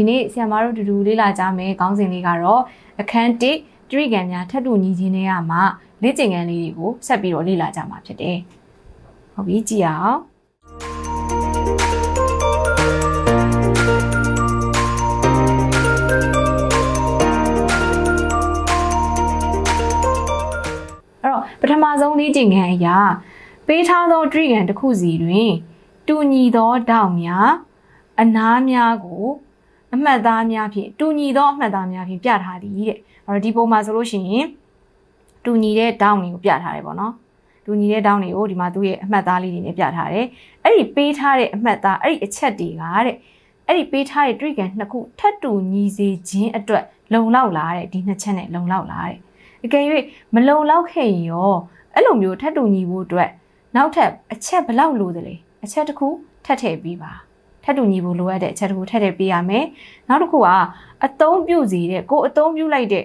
ဒီနေ့ဆရာမတို့တူတူလေ့လာကြမယ်ခေါင်းစဉ်လေးကတော့အခန်း1တရိကန်များထပ်တူညီခြင်းတွေကမှလေ့ကျင့်ခန်းလေးတွေကိုဆက်ပြီးတော့လေ့လာကြမှာဖြစ်တယ်ဟုတ်ပြီကြည့်ရအောင်အဲ့တော့ပထမဆုံးလေ့ကျင့်ခန်းအရာပေးထားသောတရိကန်တစ်ခုစီတွင် တူညီသောတောက်များအနားများကို အမှတ်သားများဖြင့်တူညီသောအမှတ်သားများဖြင့်ပြထားသည်တဲ့အဲ့တော့ဒီပုံမှာဆိုလို့ရှိရင်တူညီတဲ့တောက်တွေကိုပြထားတယ်ပေါ့နော်တူညီတဲ့တောက်တွေကိုဒီမှာသူ့ရဲ့အမှတ်သားလေးတွေနဲ့ပြထားတယ်အဲ့ဒီပေးထားတဲ့အမှတ်သားအဲ့ဒီအချက်တွေကတဲ့အဲ့ဒီပေးထားတဲ့ trigger နှစ်ခုထပ်တူညီစေခြင်းအတွက်လုံလောက်လားတဲ့ဒီနှစ်ချက်နဲ့လုံလောက်လားတဲ့အကယ်၍မလုံလောက်ခဲ့ရင်ရောအဲ့လိုမျိုးထပ်တူညီဖို့အတွက်နောက်ထပ်အချက်ဘယ်လောက်လိုသလဲအချက်တစ်ခုထပ်ထည့်ပြီးပါ ထပ်တူညီဖို့လိုအပ်တဲ့အချက်တစ်ခုထပ်ထည့်ပေးရမယ်နောက်တစ်ခုကအသုံးပြုစီတဲ့ကိုယ်အသုံးပြုလိုက်တဲ့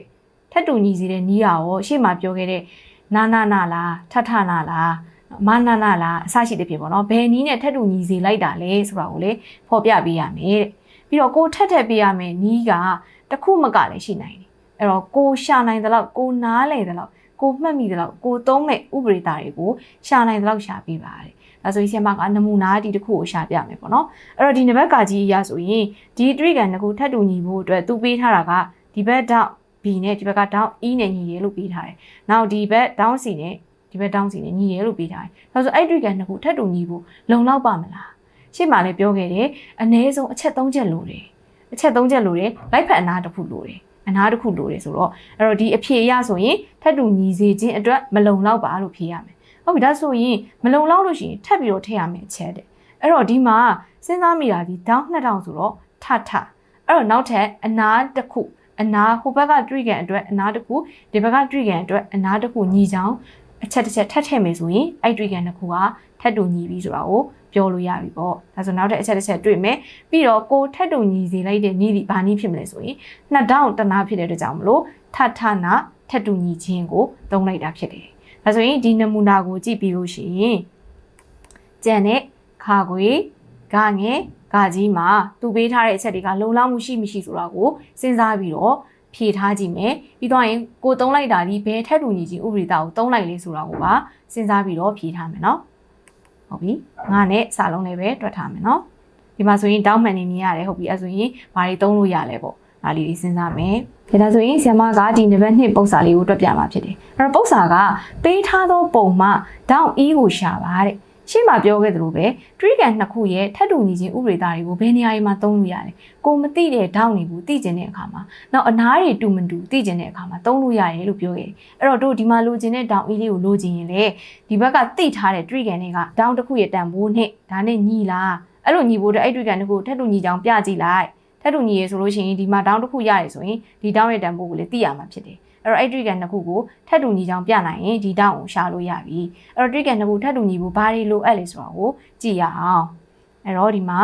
ထပ်တူညီစီတဲ့နီးရရောရှေ့မှာပြောခဲ့တဲ့နာနာနာလားထထနာလားမနာနာလားအစရှိတဲ့ဖြစ်ပေါ့နော်ဘယ်နီးနဲ့ထပ်တူညီစီလိုက်တာလဲဆိုတာကိုလေဖော်ပြပေးရမယ်တဲ့ပြီးတော့ကိုယ်ထပ်ထည့်ပေးရမယ်နီးကတစ်ခုမကလည်းရှိနိုင်တယ်အဲ့တော့ကိုရှာနိုင်သလောက်ကိုနားလေသလောက်ကိုမှတ်မိသလောက်ကိုသုံးမဲ့ဥပဒေတာတွေကိုရှာနိုင်သလောက်ရှာပေးပါတဲ့ ဒါဆိုရင်ဆရာမကနမူနာဒီတစ်ခုကိုရှာပြမယ်ပေါ့နော်အဲ့တော့ဒီနံပါတ်ကကြီးအရာဆိုရင်ဒီ trigger ကန်တစ်ခုထပ်တူညီဖို့အတွက်သူပေးထားတာကဒီဘက် down B နဲ့ဒီဘက်က down E နဲ့ညီရဲလို့ပေးထားတယ်နောက်ဒီဘက် down C နဲ့ဒီဘက် down C နဲ့ညီရဲလို့ပေးထားတယ်ဒါဆိုအဲ့ trigger နှစ်ခုထပ်တူညီဖို့လုံလောက်ပါမလားရှေ့မှာလည်းပြောခဲ့တယ်အနည်းဆုံးအချက်၃ချက်လိုတယ်အချက်၃ချက်လိုတယ်လိုက်ဖက်အနာတစ်ခုလိုတယ်အနာတစ်ခုလိုတယ်ဆိုတော့အဲ့တော့ဒီအဖြေအရဆိုရင်ထပ်တူညီစေခြင်းအတွက်မလုံလောက်ပါလို့ဖြေရမယ် ဟုတ်ပြီဒါဆိုရင်မလုံလောက်လို့ရှိရင်ထပ်ပြီးတော့ထည့်ရမယ်အချက်တဲ့အဲ့တော့ဒီမှာစဉ်းစားမိတာဒီ down 2000ဆိုတော့ထထအဲ့တော့နောက်ထပ်အနာတစ်ခုအနာဟိုဘက်ကတွေ့ကန်အတွက်အနာတစ်ခုဒီဘက်ကတွေ့ကန်အတွက်အနာတစ်ခုညီချောင်းအချက်တစ်ချက်ထပ်ထည့်မယ်ဆိုရင်အဲ့တွေ့ကန်တစ်ခုကထပ်တူညီပြီဆိုတာကိုပြောလို့ရပြီပေါ့ဒါဆိုနောက်ထပ်အချက်တစ်ချက်တွေ့မယ်ပြီးတော့ကိုထပ်တူညီစေလိုက်တဲ့နည်းဒီဘာနည်းဖြစ်မလဲဆိုရင်နှစ်တောင်းတနာဖြစ်တဲ့အတွက်ကြောင့်မလို့ထထနာထပ်တူညီခြင်းကိုသုံးလိုက်တာဖြစ်တယ် ဒါဆိုရင်ဒီနမူနာကိုကြည့်ပြီးလို့ရှိရင်ကြံတဲ့ခါခွေဂငယ်ဂကြီးမှာသူပေးထားတဲ့အချက်တွေကလုံလောက်မှုရှိမရှိဆိုတာကိုစဉ်းစားပြီးတော့ဖြေထားကြည့်မယ်ပြီးတော့ရင်ကိုသုံးလိုက်တာဒီဘယ်ထက်တူညီခြင်းဥပဒေတာကိုသုံးလိုက်လဲဆိုတာကိုပါစဉ်းစားပြီးတော့ဖြေထားမယ်နော်ဟုတ်ပြီငါနဲ့စာလုံးလေးပဲတွက်ထားမယ်နော်ဒီမှာဆိုရင်တောင်းမှန်နေမြင်ရတယ်ဟုတ်ပြီအဲဆိုရင်ဘာတွေသုံးလို့ရလဲပေါ့ ဒါလေးတွေစဉ်းစားမယ်။ဒါဆိုရင်ဆ iam ကဒီနံပါတ်2ပုံစာလေးကိုတွက်ပြမှာဖြစ်တယ်။အဲ့တော့ပုံစာကပေးထားသောပုံမှဒေါင်း e ကိုရှာပါတဲ့။ရှေ့မှာပြောခဲ့သလိုပဲ tree can နှစ်ခုရဲ့ထပ်တူညီခြင်းဥပဒေသားတွေကိုဘယ်နေရာတွေမှာသုံးလို့ရလဲ။ကိုမသိတဲ့ဒေါင်းတွေကိုသိကျင်တဲ့အခါမှာနောက်အနားတွေတူမတူသိကျင်တဲ့အခါမှာသုံးလို့ရတယ်လို့ပြောခဲ့တယ်။အဲ့တော့တို့ဒီမှာလိုချင်တဲ့ဒေါင်း e လေးကိုလိုချင်ရင်လေဒီဘက်ကသိထားတဲ့ tree can တွေကဒေါင်းတစ်ခုရဲ့တန်ဖိုးနဲ့ဒါနဲ့ညီလား။အဲ့လိုညီဖို့အတွက်အဲ့ tree can တစ်ခုထပ်တူညီကြောင်ပြကြည့်လိုက်။ ထပ်တူညီရဆိုလို့ရှိရင်ဒီမှာတောင်းတစ်ခုရတယ်ဆိုရင်ဒီတောင်းရဲ့တန်ဖိုးကိုလည်းသိရမှာဖြစ်တယ်အဲ့တော့အဲ့ trigger နှစ်ခုကိုထပ်တူညီကြောင်းပြနိုင်ရင်ဒီတောင်းကိုရှာလို့ရပြီအဲ့တော့ trigger နှစ်ခုထပ်တူညီဖို့ဘာတွေလိုအပ်လဲဆိုတာကိုကြည့်ရအောင်အဲ့တော့ဒီမှာ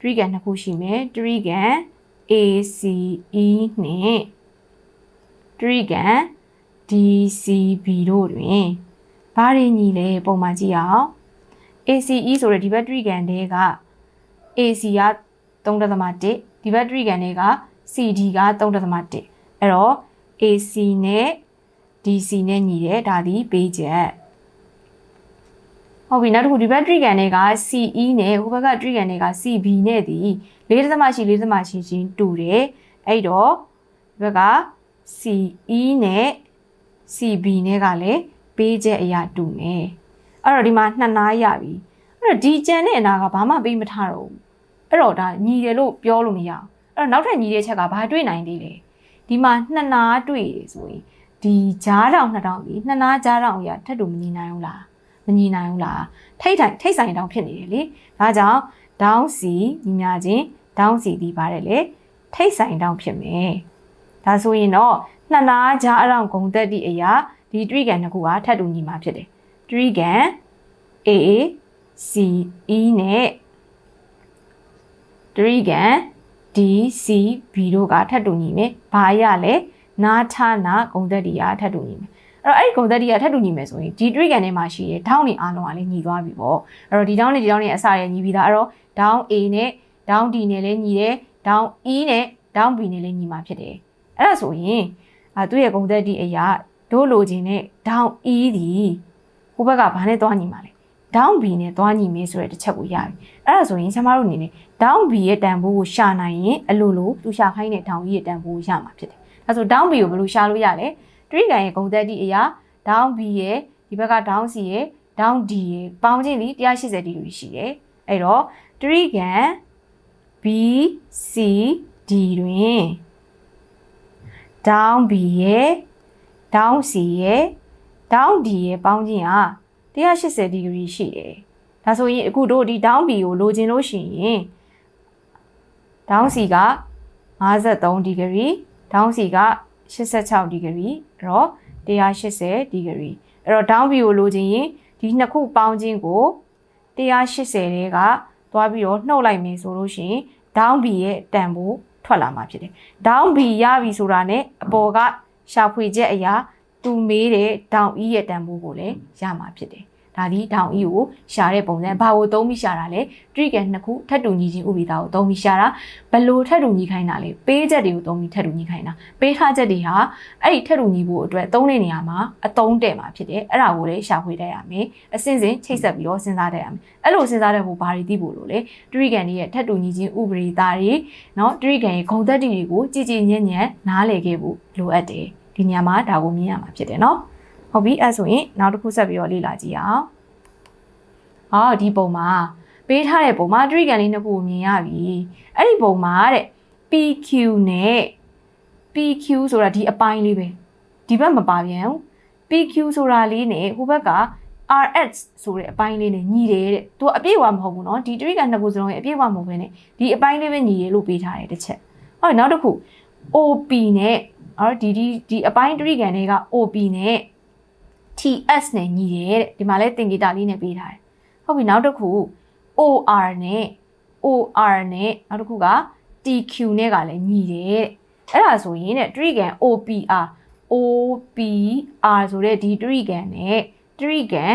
trigger နှစ်ခုရှိမယ် trigger ACE နဲ့ trigger DCB တို့တွင်ဘာတွေညီလဲပုံမှန်ကြည့်အောင် ACE ဆိုတဲ့ဒီဘက် trigger တွေက AC က3.1 ဒီဘက် trigger တွေက CD က3.1အဲ့တော့ AC နဲ့ DC နဲ့ညီတယ်ဒါဒီပေးချက်ဟုတ်ပြီနောက်တစ်ခုဒီဘက် trigger တွေက CE နဲ့ဟိုဘက်က trigger တွေက CB နဲ့ဒီ4.8 4.8ချင်းတူတယ်အဲ့တော့ဒီဘက်က CE နဲ့ CB နဲ့ကလည်းပေးချက်အရာတူမယ်အဲ့တော့ဒီမှာနှစ်နားရပြီအဲ့တော့ဒီကြံတဲ့အနာကဘာမှပေးမထားတော့ဘူး အဲ့တော့ဒါညီတယ်လို့ပြောလို့မရအောင်အဲ့တော့နောက်ထပ်ညီတဲ့ချက်ကဘာတွေ့နိုင်သေးလဲဒီမှာနှစ်နာတွေ့ရဆိုရင်ဒီကြားတောင်နှစ်တောင်ကြီးနှစ်နာကြားတောင်ကြီးထပ်တူမညီနိုင်ဘူးလားမညီနိုင်ဘူးလားထိတ်ထိုင်ထိတ်ဆိုင်တောင်ဖြစ်နေတယ်လေဒါကြောင့်ဒေါင်းစီညီညာချင်းဒေါင်းစီဒီပါတယ်လေထိတ်ဆိုင်တောင်ဖြစ်မယ်ဒါဆိုရင်တော့နှစ်နာကြားအအောင်ဂုံတက်သည့်အရာဒီတွိကန်နှစ်ခုကထပ်တူညီမှာဖြစ်တယ်တွိကန် AA C E နဲ့ တွိကန် D C B တို့ကထပ်တူညီမယ်။ဘာရလဲနာထနာဂုံသက်တီကထပ်တူညီမယ်။အဲ့တော့အဲ့ဒီဂုံသက်တီကထပ်တူညီမယ်ဆိုရင်ဒီ tree ကန်ထဲမှာရှိတဲ့ down တွေအားလုံးကလည်းညီသွားပြီပေါ့။အဲ့တော့ဒီ down နဲ့ဒီ down နဲ့အစရညီပြီးသားအဲ့တော့ down A နဲ့ down D နဲ့လည်းညီတယ်ဒေါင်း E နဲ့ဒေါင်း B နဲ့လည်းညီမှာဖြစ်တယ်အဲ့ဒါဆိုရင်အာသူ့ရဲ့ဂုံသက်တိအရာတို့လိုချင်တဲ့ဒေါင်း E ဒီဟိုဘက်ကဘာနဲ့သွားညီမှာလဲဒေါင်း B နဲ့သွားညီမယ်ဆိုတဲ့တစ်ချက်ကိုရပြီ အဲ့ဒါဆိုရင်ကျမတို့အနေနဲ့ဒေါင်း B ရဲ့တန်ဖိုးကိုရှာနိုင်ရင်အလိုလိုသူရှာခိုင်းတဲ့ဒေါင်း E ရဲ့တန်ဖိုးကိုရမှာဖြစ်တယ်ဒါဆိုဒေါင်း B ကိုဘယ်လိုရှာလို့ရလဲတရိကန်ရဲ့ဂုံသက်တိအရာဒေါင်း B ရဲ့ဒီဘက်ကဒေါင်း C ရဲ့ဒေါင်း D ရဲ့ပေါင်းခြင်းဒီ180ဒီဂရီရှိတယ်အဲ့တော့တရိကန် B C D တွင် down B ရဲ့ down C ရဲ့ down D ရဲ့ပေါင်းခြင်းဟာ180ဒီဂရီရှိတယ်။ ဒါဆိုရင်အခုတို့ဒီ down B ကိုလိုချင်လို့ရှိရင် down C က53ဒီဂရီ down C က86ဒီဂရီအဲ့တော့180ဒီဂရီအဲ့တော့ down B ကိုလိုချင်ရင်ဒီနှစ်ခုပေါင်းခြင်းကို180တဲကသွားပြီးတော့နှုတ်လိုက်မယ်ဆိုလို့ရှိရင် down B ရဲ့တန်ဖိုးထွက်လာမှာဖြစ်တယ်။ down B ရပြီဆိုတာနဲ့အပေါ်ကရှာဖွေချက်အရာသူမေးတဲ့ down E ရဲ့တန်ဖိုးကိုလည်းရမှာဖြစ်တယ်။ ဒါဒီ down E ကိုရှာတဲ့ပုံစံဘာကိုသုံးပြီးရှာတာလဲ trigger နှစ်ခုထပ်တူညီခြင်းဥပဒေသားကိုသုံးပြီးရှာတာဘယ်လိုထပ်တူညီခိုင်းတာလဲပေးချက်တွေကိုသုံးပြီးထပ်တူညီခိုင်းတာပေးထားချက်တွေဟာအဲ့ဒီထပ်တူညီဖို့အတွက်သုံးတဲ့နေရာမှာအသုံးတဲ့မှာဖြစ်တယ်အဲ့ဒါကိုလည်းရှာဖွေတတ်ရမယ်အစဉ်စဉ်ချိတ်ဆက်ပြီးတော့စဉ်းစားတတ်ရမယ်အဲ့လိုစဉ်းစားတဲ့ဟိုဘာတွေသိဖို့လို့လဲ trigger တွေရဲ့ထပ်တူညီခြင်းဥပဒေသားတွေเนาะ trigger ရဲ့ဂုဏ်သက်တွေကိုကြည်ကြည်ညံ့ညံ့နားလည်ခဲ့ဖို့လိုအပ်တယ်ဒီညမှာဒါကိုမြင်ရမှာဖြစ်တယ်เนาะ ဟုတ်ပြီအဲ့ဆိုရင်နောက်တစ်ခုဆက်ပြီးတော့လေ့လာကြည့်အောင်အော်ဒီပုံမှာပေးထားတဲ့ပုံမှာ trigger လေးနှစ်ခုကိုမြင်ရပြီအဲ့ဒီပုံမှာတဲ့ PQ နဲ့ PQ ဆိုတာဒီအပိုင်းလေးပဲဒီဘက်မပါပြန်ဘူး PQ ဆိုတာလေးနဲ့ဟိုဘက်က RX ဆိုတဲ့အပိုင်းလေးနဲ့ညီတယ်တဲ့သူကအပြည့်အဝမဟုတ်ဘူးเนาะဒီ trigger နှစ်ခုစလုံးရဲ့အပြည့်အဝမဟုတ်ဘဲနဲ့ဒီအပိုင်းလေးပဲညီတယ်လို့ပေးထားတယ်တစ်ချက်ဟုတ်နောက်တစ်ခု OP နဲ့အော်ဒီဒီဒီအပိုင်း trigger တွေက OP နဲ့ TS နဲ့ညီတယ်တဲ့ဒီမှာလဲသင်္ကေတလေးနဲ့ပေးထားတယ်ဟုတ်ပြီနောက်တစ်ခု OR နဲ့ OR နဲ့နောက်တစ်ခုက TQ နဲ့ကလည်းညီတယ်တဲ့အဲ့ဒါဆိုရင်တဲ့ trigger OPR OPR ဆိုတဲ့ဒီ trigger နဲ့ trigger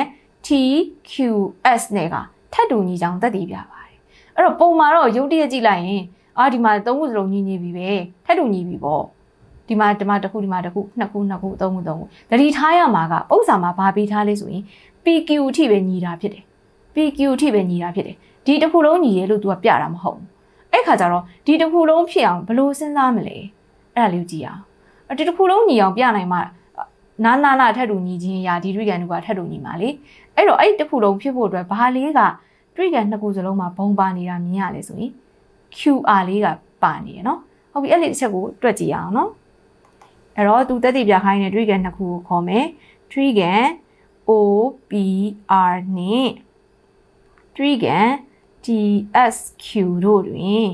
TQS နဲ့ကထပ်တူညီကြောင်းသက်တည်ပြပါတယ်အဲ့တော့ပုံမှာတော့ရုပ်တရက်ကြည့်လိုက်ရင်အာဒီမှာသုံးခုစလုံးညီညီပြီပဲထပ်တူညီပြီပေါ့ ဒီမှာဒီမှာတစ်ခုဒီမှာတစ်ခုနှစ်ခုနှစ်ခုသုံးခုသုံးခုတတိထားရမှာကဥစ္စာမှာဘာပေးထားလဲဆိုရင် PQ အထိပဲညီတာဖြစ်တယ် PQ အထိပဲညီတာဖြစ်တယ်ဒီတစ်ခုလုံးညီရဲလို့ तू ကပြတာမဟုတ်ဘူးအဲ့ခါကျတော့ဒီတစ်ခုလုံးဖြစ်အောင်ဘယ်လိုစဉ်းစားမလဲအဲ့ဒါလေးကြည့်အောင်အဲ့ဒီတစ်ခုလုံးညီအောင်ပြနိုင်မှနာနာနာထက်တူညီခြင်းရာဒီတွေကန်တို့ကထက်တူညီမှာလေအဲ့တော့အဲ့ဒီတစ်ခုလုံးဖြစ်ဖို့အတွက်ဘာလေးကတွေကန်နှစ်ခုစလုံးမှာဘုံပါနေတာမြင်ရလဲဆိုရင် QR လေးကပါနေရနော်ဟုတ်ပြီအဲ့ဒီတစ်ချက်ကိုတွက်ကြည့်ရအောင်နော် အဲ့တော့သူတက်တည်ပြခိုင်းတဲ့တွေကန်နှစ်ခုကိုခေါ်မယ် trigger OPR နဲ့ trigger TSQ တို့တွင်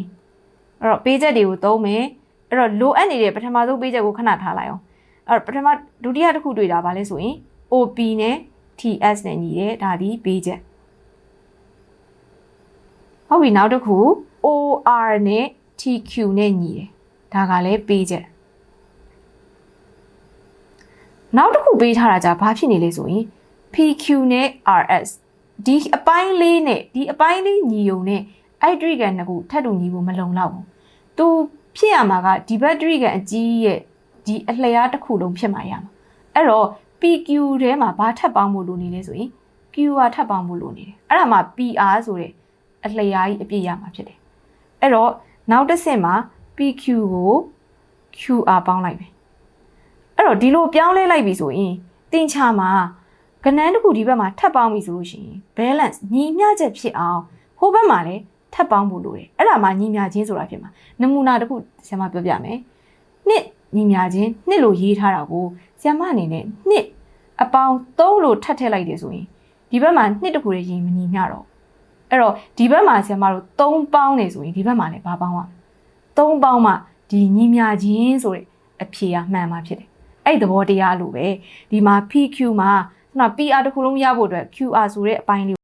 အဲ့တော့ပေးချက်တွေကိုသုံးမယ်အဲ့တော့လိုအပ်နေတဲ့ပထမဆုံးပေးချက်ကိုခဏထားလိုက်အောင်အဲ့တော့ပထမဒုတိယတစ်ခုတွေ့တာဗာလဲဆိုရင် OP နဲ့ TS နဲ့ညီတယ်ဒါဒီပေးချက်ဟုတ်ပြီနောက်တစ်ခု OR နဲ့ TQ နဲ့ညီတယ်ဒါကလည်းပေးချက် နောက်တစ်ခုပေးထားတာじゃဘာဖြစ်နေလဲဆိုရင် PQ နဲ့ RS ဒီအပိုင်းလေးနဲ့ဒီအပိုင်းလေးညီုံနဲ့အဲ့ trigger နှစ်ခုထပ်တူညီဖို့မလုံလောက်ဘူး။ तू ဖြစ်ရမှာကဒီဘက် trigger အကြီးရဲ့ဒီအလျားတစ်ခုလုံးဖြစ်မှာရမှာ။အဲ့တော့ PQ ထဲမှာဘာထပ်ပေါင်းဖို့လိုနေလဲဆိုရင် QR ထပ်ပေါင်းဖို့လိုနေတယ်။အဲ့ဒါမှ PR ဆိုတဲ့အလျားကြီးအပြည့်ရမှာဖြစ်တယ်။အဲ့တော့နောက်တစ်ဆင့်မှာ PQ ကို QR ပေါင်းလိုက်မယ်။ အဲ့တော့ဒီလိုပြောင်းလဲလိုက်ပြီဆိုရင်တင်ချာမှာကနန်းတစ်ခုဒီဘက်မှာထပ်ပေါင်းပြီဆိုလို့ရှိရင် balance ညီမျှချက်ဖြစ်အောင်ဟိုဘက်မှာလည်းထပ်ပေါင်းဖို့လိုတယ်အဲ့ဒါမှညီမျှခြင်းဆိုတာဖြစ်မှာနမူနာတစ်ခုဆရာမပြောပြမယ်နှစ်ညီမျှခြင်းနှစ်လို့ရေးထားတာကိုဆရာမအနေနဲ့နှစ်အပေါင်း3လို့ထပ်ထည့်လိုက်တယ်ဆိုရင်ဒီဘက်မှာနှစ်တစ်ခုလေးရင်မညီမျှတော့အဲ့တော့ဒီဘက်မှာဆရာမတို့3ပေါင်းနေဆိုရင်ဒီဘက်မှာလည်းဘာပေါင်းရ3ပေါင်းမှဒီညီမျှခြင်းဆိုတဲ့အဖြေကမှန်မှာဖြစ်တယ် အဲ့ဒီသဘောတရားလို့ပဲဒီမှာ PQ မှာခုန PR တစ်ခုလုံးရဖို့အတွက် QR ဆိုတဲ့အပိုင်းလေး